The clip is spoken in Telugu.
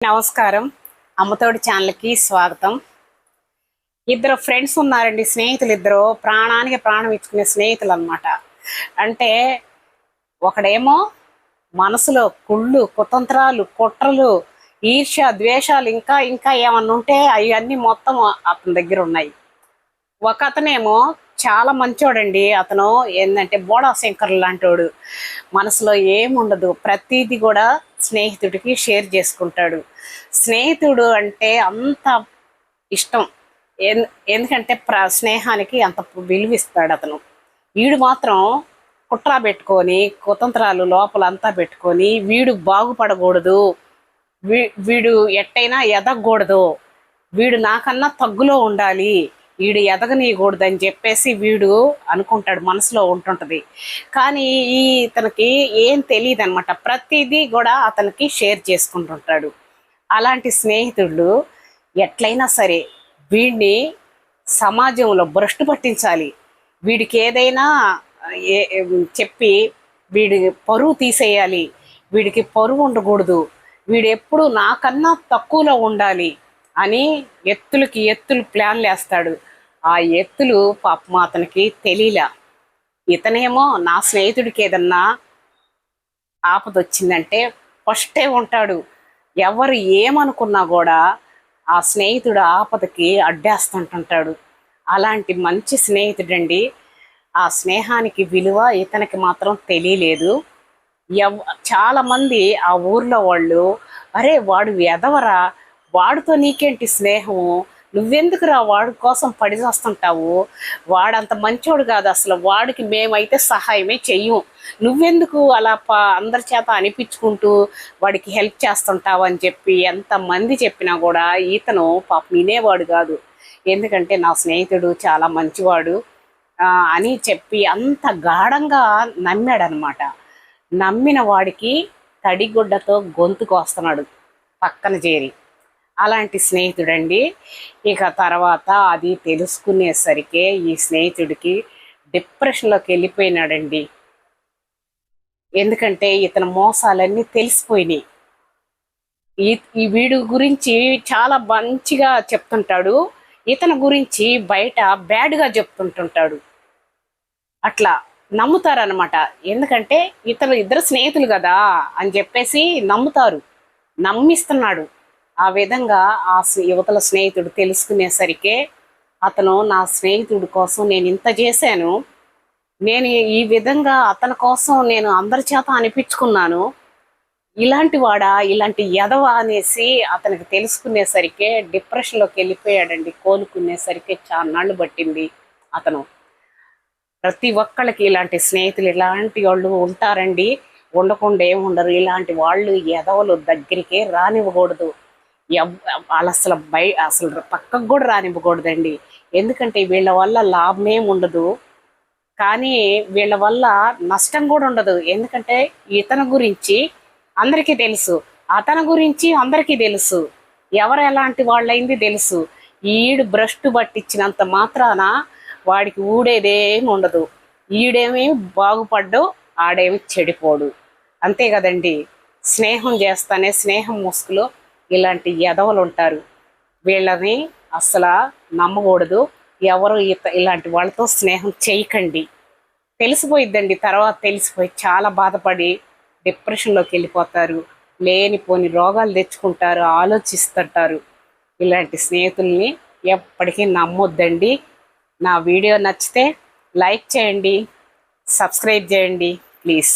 నమస్కారం. అమ్మతోడి ఛానల్కి స్వాగతం. ఇద్దరు ఫ్రెండ్స్ ఉన్నారండి స్నేహితులు ఇద్దరు ప్రాణానికి ప్రాణం ఇచ్చుకునే స్నేహితులు అనమాట అంటే ఒకడేమో మనసులో కుళ్ళు కుతంత్రాలు కుట్రలు ఈర్ష్య ద్వేషాలు ఇంకా ఇంకా ఏమన్నా ఉంటే అవన్నీ మొత్తం అతని దగ్గర ఉన్నాయి. ఒక అతనేమో చాలా మంచోడండి. అతను ఏంటంటే బోడా శంకర్ లాంటోడు. మనసులో ఏముండదు. ప్రతిదీ కూడా స్నేహితుడికి షేర్ చేసుకుంటాడు. స్నేహితుడు అంటే అంత ఇష్టం. ఎన్- ఎందుకంటే ప్ర స్నేహానికి అంత విలువిస్తాడు అతను. వీడు మాత్రం కుట్ర పెట్టుకొని కుతంత్రాలు లోపల అంతా పెట్టుకొని వీడు బాగుపడకూడదు. వీ- వీడు ఎట్టయినా ఎదగకూడదు. వీడు నాకన్నా తగ్గులో ఉండాలి. వీడు ఎదగనీయకూడదు అని చెప్పేసి వీడు అనుకుంటాడు మనసులో ఉంటుంటుంది. కానీ ఈ ఇతనికి ఏం తెలియదు అనమాట ప్రతిదీ కూడా అతనికి షేర్ చేసుకుంటుంటాడు. అలాంటి స్నేహితుడు ఎట్లయినా సరే వీడిని సమాజంలో భ్రష్టు పట్టించాలి. వీడికి ఏదైనా చెప్పి వీడి పరువు తీసేయాలి. వీడికి పరువు ఉండకూడదు. వీడు ఎప్పుడు నాకన్నా తక్కువలో ఉండాలి అని ఎత్తులకి ఎత్తులు ప్లాన్లు వేస్తాడు ఆ ఎత్తులు పాపం అతనికి తెలియలా. ఇతనేమో నా స్నేహితుడికి ఏదన్నా ఆపద వచ్చిందంటే ఫస్టే ఉంటాడు. ఎవరు ఏమనుకున్నా కూడా ఆ స్నేహితుడు ఆపదకి అడ్డేస్తుంటుంటాడు. అలాంటి మంచి స్నేహితుడండి. ఆ స్నేహానికి విలువ ఇతనికి మాత్రం తెలియలేదు. ఎవ్ చాలామంది ఆ ఊర్లో వాళ్ళు అరే వాడు ఎదవరా వాడితో నీకేంటి స్నేహము? నువ్వెందుకురా వాడి కోసం పడి చేస్తుంటావు? వాడంత మంచోడు కాదు అసలు. వాడికి మేమైతే సహాయమే చెయ్యం. నువ్వెందుకు అలా పా అందరి చేత అనిపించుకుంటూ వాడికి హెల్ప్ చేస్తుంటావు అని చెప్పి ఎంతమంది చెప్పినా కూడా ఈతను పాపం వినేవాడు కాదు. ఎందుకంటే నా స్నేహితుడు చాలా మంచివాడు. అని చెప్పి అంత గాఢంగా నమ్మాడనమాట. నమ్మిన వాడికి తడిగుడ్డతో గొంతు కోస్తున్నాడు పక్కన చేరి. అలాంటి స్నేహితుడండి. ఇక తర్వాత అది తెలుసుకునేసరికే ఈ స్నేహితుడికి డిప్రెషన్లోకి వెళ్ళిపోయినాడండి. ఎందుకంటే ఇతని మోసాలన్నీ తెలిసిపోయినాయి. ఈ ఈ వీడు గురించి చాలా మంచిగా చెప్తుంటాడు. ఇతని గురించి బయట బ్యాడ్గా చెప్తుంటుంటాడు. అట్లా నమ్ముతారనమాట ఎందుకంటే ఇతను ఇద్దరు స్నేహితులు కదా అని చెప్పేసి నమ్ముతారు. నమ్మిస్తున్నాడు. ఆ విధంగా ఆ స్నే- యువతల స్నేహితుడు తెలుసుకునేసరికే అతను నా స్నేహితుడి కోసం నేను ఇంత చేశాను. నేను ఈ విధంగా అతని కోసం నేను అందరి చేత అనిపించుకున్నాను. ఇలాంటి వాడా ఇలాంటి ఎదవ అనేసి అతనికి తెలుసుకునేసరికే డిప్రెషన్లోకి వెళ్ళిపోయాడండి. కోలుకునేసరికి చాన్నాళ్ళు పట్టింది అతను. ప్రతి ఒక్కళ్ళకి ఇలాంటి స్నేహితులు ఇలాంటి వాళ్ళు ఉంటారండి. ఉండకుండా ఏమి ఉండరు. ఇలాంటి వాళ్ళు ఎదవలు దగ్గరికే రానివ్వకూడదు. ఎవ్- వాళ్ళు అసలు బయ అసలు పక్కకు కూడా రానివ్వకూడదండి. ఎందుకంటే వీళ్ళ వల్ల లాభమేం ఉండదు. కానీ వీళ్ళ వల్ల నష్టం కూడా ఉండదు. ఎందుకంటే ఇతని గురించి అందరికీ తెలుసు. అతని గురించి అందరికీ తెలుసు. ఎవరు ఎలాంటి వాళ్ళైంది తెలుసు. ఈడు భ్రష్టు పట్టించినంత మాత్రాన వాడికి ఊడేదేమి ఉండదు. ఈడేమి బాగుపడ్డు ఆడేమి చెడిపోడు. అంతే కదండి. స్నేహం చేస్తానే స్నేహం ముసుగులో ఇలాంటి ఎదవలు ఉంటారు. వీళ్ళని అసలు నమ్మకూడదు. ఎవరు ఇలాంటి వాళ్ళతో స్నేహం చేయకండి. తెలిసిపోయిద్దండి. తర్వాత తెలిసిపోయి చాలా బాధపడి డిప్రెషన్లోకి వెళ్ళిపోతారు. లేనిపోని రోగాలు తెచ్చుకుంటారు ఆలోచిస్తుంటారు. ఇలాంటి స్నేహితుల్ని ఎప్పటికీ నమ్మొద్దండి. నా వీడియో నచ్చితే లైక్ చేయండి సబ్స్క్రైబ్ చేయండి ప్లీజ్.